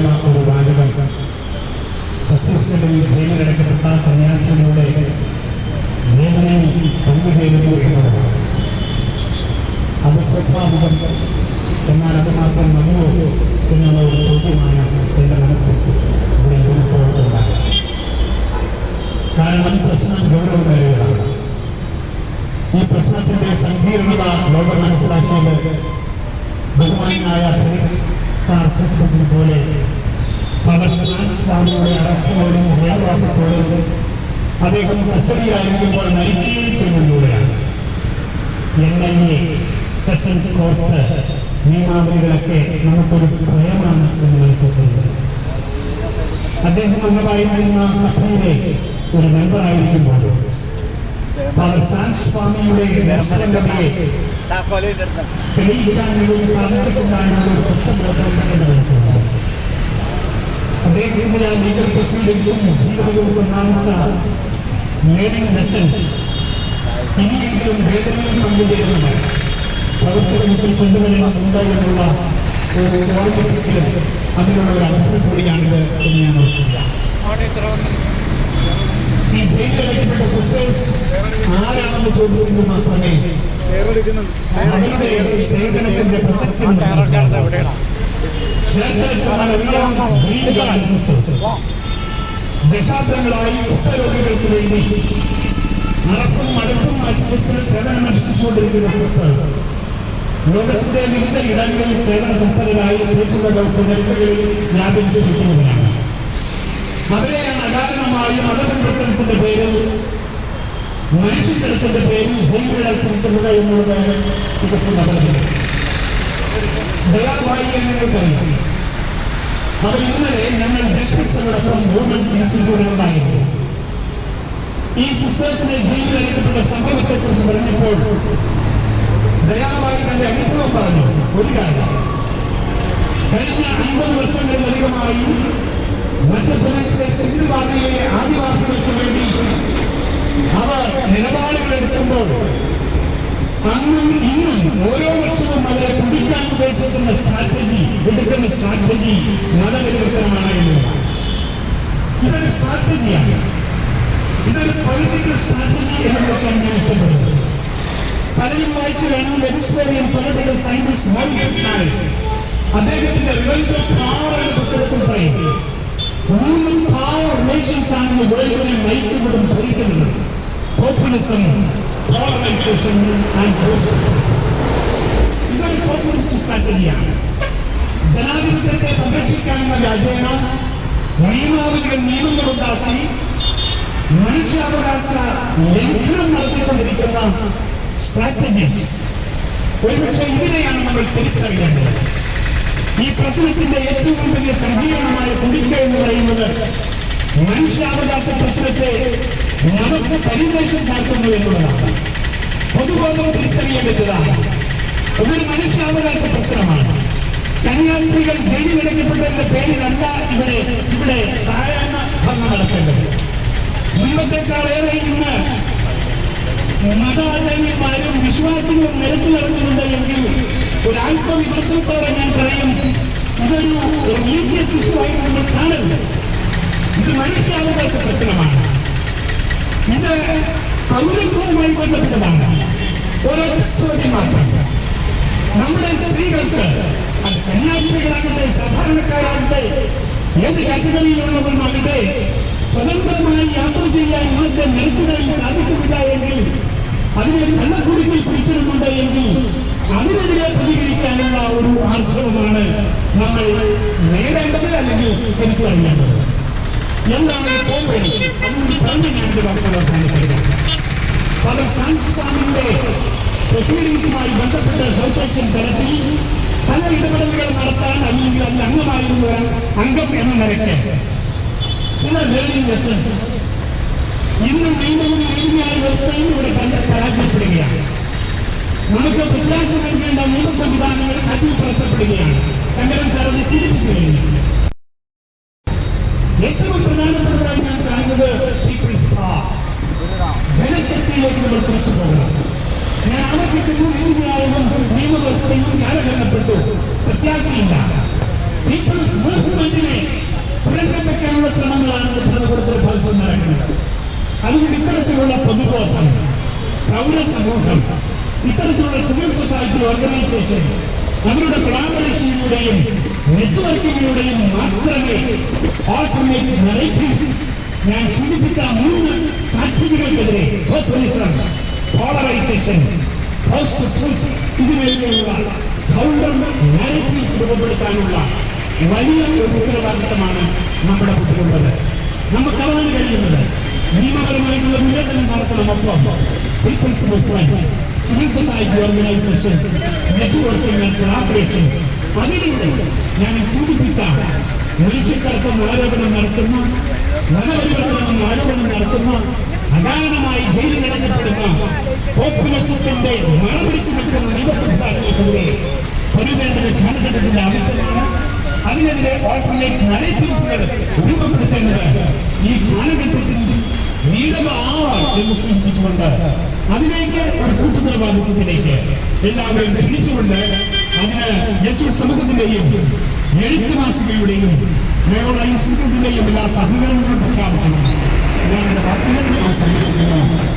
മനോഹരമായിട്ടുള്ള ഒരു വാചകം ഛത്തീസ്ഗഡിൽ ജയിലിലടക്കപ്പെട്ട സന്യാസികളുടെ വേദനയിൽ പങ്കുചേരുന്നു എന്നതാണ് അത് സ്വാഭാവികം എന്നാൽ അത് മാത്രം മതിയോ എന്നുള്ള ഒരു ചോദ്യമാണ് എന്റെ മനസ്സിൽ ഇവിടെ ഇരുന്നപ്പോഴുണ്ടായത് കാരണം പ്രശ്നം ഗൗരവമേറിയതാണ് ഈ പ്രശ്നത്തിന്റെ സങ്കീർണത ലോകം മനസ്സിലാക്കിയത് ബഹുമാനായ ഫെലിക്സ് സാർ സൂചിപ്പിച്ചതുപോലെ സ്വാമിയുടെ അറസ്റ്റോടും ജയവാസത്തോടും അദ്ദേഹം കസ്റ്റഡിയായിരിക്കുമ്പോൾ മരിക്കുകയും ചെയ്യുന്നതിലൂടെയാണ്. N I A sessions court നിയമാവലികളൊക്കെ നമുക്കൊരു ഭയമാണ് എന്ന് മനസ്സിലാക്കുന്നത് അദ്ദേഹം അംഗമായിരുന്ന സഭയിലെ ഒരു മെമ്പറായിരിക്കുമ്പോൾ ഫാദർ സ്വാമിയുടെ നിഷ്കളങ്കതയെ എന്ന് മനസ്സിലായി അദ്ദേഹത്തിന്റെ ആ ലീഗൽ പ്രൊസീഡിങ്സും ജീവിതവും സമ്മാനിച്ച ലേണിംഗ് ലെസൺസ് ഇനിയെങ്കിലും വേദനയിൽ പങ്കുചേരുന്ന പ്രവർത്തനത്തിൽ കൊണ്ടുവരേണ്ടതുണ്ട് എന്നുള്ള ഒരു ഓർമ്മിപ്പിക്കലും അതിനുള്ള ഒരു അവസരം കൂടിയാണിത് എന്ന് ഞാൻ ഓർക്കുക ഈ ജയിലിലടക്കപ്പെട്ട സിസ്റ്റേഴ്സ് ആരാണെന്ന് ചോദിച്ചെങ്കിൽ മാത്രമേ ദശാബ്ദങ്ങളായി കുഷ്ഠരോഗികൾക്ക് വേണ്ടി നടപ്പും മടുപ്പും മാറ്റിവെച്ച് സേവനമനുഷ്ഠിച്ചുകൊണ്ടിരിക്കുന്ന സിസ്റ്റേഴ്സ്. ലോകത്തിന്റെ വിവിധ ഇടങ്ങളിൽ സേവന തൽപരരായി പ്രേക്ഷക ദൗത്യങ്ങളിൽ വ്യാപിപ്പിച്ചിരിക്കുന്നവരാണ് അവരെയാണ് അകാരണമായി മതപരിവർത്തനത്തിന്റെ പേരിൽ മനുഷ്യത്വത്തിന്റെ പേരിൽ ജീവികളെ ചിരിക്കുന്നത് എന്നുള്ളതാണ് തികച്ചും അപകടം ദയാവായി ഞങ്ങൾക്കറിയാം അത് ഇന്നലെ ഞങ്ങൾ ജസ്റ്റിസുകളടക്കം മൂവ്മെന്റ് ഇൻസ്റ്റിറ്റ്യൂട്ടിലുണ്ടായിരുന്നു ഈ സിസ്റ്റേഴ്സിനെ ജയിലിലടക്കപ്പെട്ട സംഭവത്തെ കുറിച്ച് പറഞ്ഞപ്പോൾ ദയാവായി തന്റെ അനുഭവം പറഞ്ഞു. ഒരു കാര്യം കഴിഞ്ഞ അൻപത് വർഷങ്ങളിലധികമായി മധ്യപ്രദേശിലെ ചിന്തുവാദിയിലെ ആദിവാസികൾക്ക് വേണ്ടി അവർ നിലപാടുകൾ എടുക്കുമ്പോൾ അന്നും ഇന്നും ഓരോ വർഷവും അവരെ പിടിക്കാൻ ഉദ്ദേശിക്കുന്ന സ്ട്രാറ്റജി എടുക്കുന്ന സ്ട്രാറ്റജി മതപരിവർത്തനമാണ് എന്നുള്ളതാണ് ഇതൊരു സ്ട്രാറ്റജിയാണ് ഇതൊരു പൊളിറ്റിക്കൽ സ്ട്രാറ്റജി എന്നുള്ളതാണ് ഞാൻ ഇഷ്ടപ്പെടുന്നത് പലരും വായിച്ചു വേണം ലെജിസ്ലേറിയൻ പൊളിറ്റിക്കൽ സയന്റിസ്റ്റ് മോയിസസ് നായർ അദ്ദേഹത്തിന്റെ റിവഞ്ച് ഓഫ് പവർ എന്ന പുസ്തകത്തിൽ പറയും മൂന്ന് പവർ റിലേഷൻസ് ആണ് വേൾഡിനെ നയിക്കുന്നതും ഭരിക്കുന്നതും പോപ്പുലിസം and ആൻഡ് ഇതൊരു പോപ്പുലിസ്റ്റ് സ്ട്രാറ്റജിയാണ് ജനാധിപത്യത്തെ സംരക്ഷിക്കാനുള്ള രാജ്യങ്ങൾ നിയമാവലികൾ നിയമങ്ങളുണ്ടാക്കി മനുഷ്യാവകാശ ലംഘനം നടത്തിക്കൊണ്ടിരിക്കുന്ന സ്ട്രാറ്റജീസ് ഒരുപക്ഷെ ഇതിനെയാണ് നമ്മൾ തിരിച്ചറിയേണ്ടത്. ഈ പ്രശ്നത്തിന്റെ ഏറ്റവും വലിയ സങ്കീർണമായ കുടിക്ക എന്ന് പറയുന്നത് മനുഷ്യാവകാശ പ്രശ്നത്തെ നമുക്ക് പരിവേഷം ചാർത്തുന്നു എന്നുള്ളതാണ്. പൊതുബോധം തിരിച്ചറിയേണ്ടതാണ്. ഇതൊരു മനുഷ്യാവകാശ പ്രശ്നമാണ്. കന്യാസ്ത്രീകൾ ജയിലിലടക്കപ്പെട്ടതിന്റെ പേരിലല്ല ഇവരെ ഇവിടെ സായാഹ്ന ഭരണം നടത്തേണ്ടത്. മുമ്പത്തെക്കാളേറെ ഇന്ന് മതാചാര്യന്മാരും വിശ്വാസികളും നിരത്തിലിറങ്ങുന്നുണ്ട് എങ്കിൽ ഒരു ആത്മവിമർശനത്തോടെ ഞാൻ പറയും ഇതൊരു റിലീജിയസ് ഇഷ്യൂ ആയിട്ട് നമ്മൾ കാണരുത്. ഇത് മനുഷ്യാവകാശ പ്രശ്നമാണ്. ഇത് പൗരത്വവുമായി ബന്ധപ്പെട്ടതാണ്. ഒരൊറ്റ മാത്രം. നമ്മുടെ സ്ത്രീകൾക്ക് അത് കന്യാസ്ത്രീകളാകട്ടെ സാധാരണക്കാരാകട്ടെ ഏത് കാറ്റഗറിയിലുള്ളവരുമാകട്ടെ സ്വതന്ത്രമായി യാത്ര ചെയ്യാൻ ഇന്നത്തെ നിരത്തുകളിൽ സാധിക്കുന്നില്ല എങ്കിൽ അതിനെ കള്ളക്കുടിക്കിൽ പിടിച്ചിടുന്നുണ്ട് എങ്കിൽ അതിനെതിരെ പ്രതികരിക്കാനുള്ള ഒരു ആർജവമാണ് നമ്മൾ നേടേണ്ടത് അല്ലെങ്കിൽ തിരിച്ചറിയേണ്ടത്. എന്താണ് പോംവഴി അതുകൊണ്ട് പറഞ്ഞ് ഞാൻ വാക്കുകൾ അവസാനിപ്പിക്കുക പല സംസ്ഥാനങ്ങളുടെ പ്രൊസീഡിങ്സുമായി ബന്ധപ്പെട്ട സൗത്ത് ഏഷ്യൻ തലത്തിൽ പല ഇടപെടലുകൾ നടത്താൻ അല്ലെങ്കിൽ അതിൽ അംഗമായിരുന്ന ഒരു അംഗം എന്ന നിലയ്ക്ക് ചില ലേണിംഗ് ലെസൺസ് ഇന്ന് നിയമവും നീതിന്യായ വ്യവസ്ഥയും ഇവിടെ പരാജയപ്പെടുകയാണ് നമുക്ക് പ്രത്യാശ നൽകേണ്ട നിയമ സംവിധാനങ്ങൾ അടിപ്പെടുത്തപ്പെടുകയാണ് ശങ്കരൻ സാറിനെ സൂചിപ്പിച്ചു കഴിഞ്ഞു നീതിന്യായവും നിയമവ്യവസ്ഥയും കാലഹരണപ്പെട്ടു പ്രത്യാശയില്ല പീപ്പിൾസ് മൂവ്മെന്റിനെ തുരങ്കം ശ്രമങ്ങളാണ് ഭരണകൂടത്തിന്റെ ഭാഗത്ത് നടക്കുന്നത് അതുകൊണ്ട് ഇത്തരത്തിലുള്ള പൊതുബോധം പൗരസമൂഹം ഇത്തരത്തിലുള്ള സിവിൽ സൊസൈറ്റി ഓർഗനൈസേഷൻസ് അവരുടെ കൊളാബറേഷനിലൂടെയും നെറ്റ്വർക്കിങ്ങിലൂടെയും മാത്രമേ ഓൾട്ടർനേറ്റ് നറേറ്റീവ്സ് ഞാൻ സൂചിപ്പിച്ച മൂന്ന് സ്ട്രാറ്റജികൾക്കെതിരെ പോപ്പുലിസം പോളറൈസേഷൻ പോസ്റ്റ് ട്രൂത്ത് ഇതിനെതിരെയുള്ള കൗണ്ടർ നാരറ്റീവ്സ് രൂപപ്പെടുത്താനുള്ള വലിയ ഒരു ഉത്തരവാദിത്തമാണ് നമ്മുടെ കുട്ടികളുള്ളത് നമുക്കറിയാൻ കഴിയുന്നത്. നിയമപരമായിട്ടുള്ള വിവേചനം നടത്തണമൊപ്പം people's movement civil society organisations networking and collaboration അതിലൂടെ ഞാൻ സൂചിപ്പിച്ച ഒരിക്കൽക്കടക്കം ആരോപണം നടത്തുന്ന. മതപരിവർത്തനം ആരോപണം നടത്തുന്ന. അകാരണമായി ജയിലിൽ അടക്കപ്പെടുന്ന പോപ്പുലസത്തിന്റെ മറപിടിച്ചു നിൽക്കുന്ന നിയമസംസ്ഥാനങ്ങൾക്കെതിരെ പൊതുവേണ്ടത് കാലഘട്ടത്തിന്റെ ആവശ്യമാണ്. അതിനെതിരെ ഓൾട്ടർനേറ്റ് നരേറ്റീവ്സുകൾ രൂപപ്പെടുത്തേണ്ടത് ഈ കാലഘട്ടത്തിൽ നീളമാവാൻ എന്ന് സൂചിപ്പിച്ചുകൊണ്ട് അതിലേക്ക് ഒരു കൂട്ടുത്തരവാദിത്വത്തിലേക്ക് എല്ലാവരെയും ക്ഷണിച്ചുകൊണ്ട് അതിന് യേശു സമൂഹത്തിന്റെയും എഴുത്തുമാസികയുടെയും മേളോളയും സിംഗിന്റെയും എല്ലാ സഹകരണങ്ങളും പ്രഖ്യാപിച്ചുകൊണ്ട് ഞാൻ എന്റെ വാക്കുകൾ അവസാനിപ്പിക്കുന്നു നന്ദി